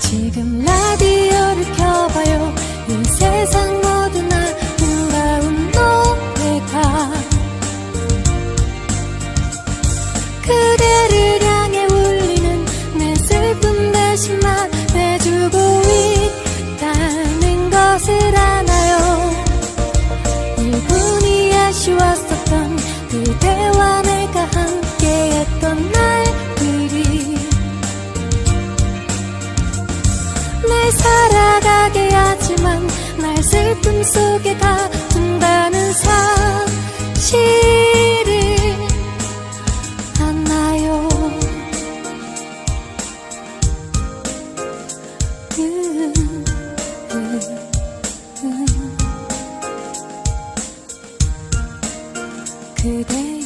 지금 라디오를 켜봐요. 이 세상 날 살아가게 하지만 날 슬픔 속에 가둔다는 사실을 안나요 음, 음, 음. 그대.